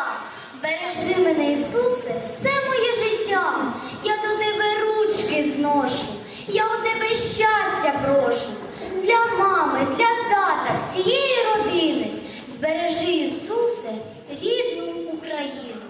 життя. Бережи мене, Ісусе, все моє життя. Я до тебе ручки зношу, я у тебе щастя прошу. Для мами, для тата, всієї родини. Збережи, Ісусе, рідну Україну.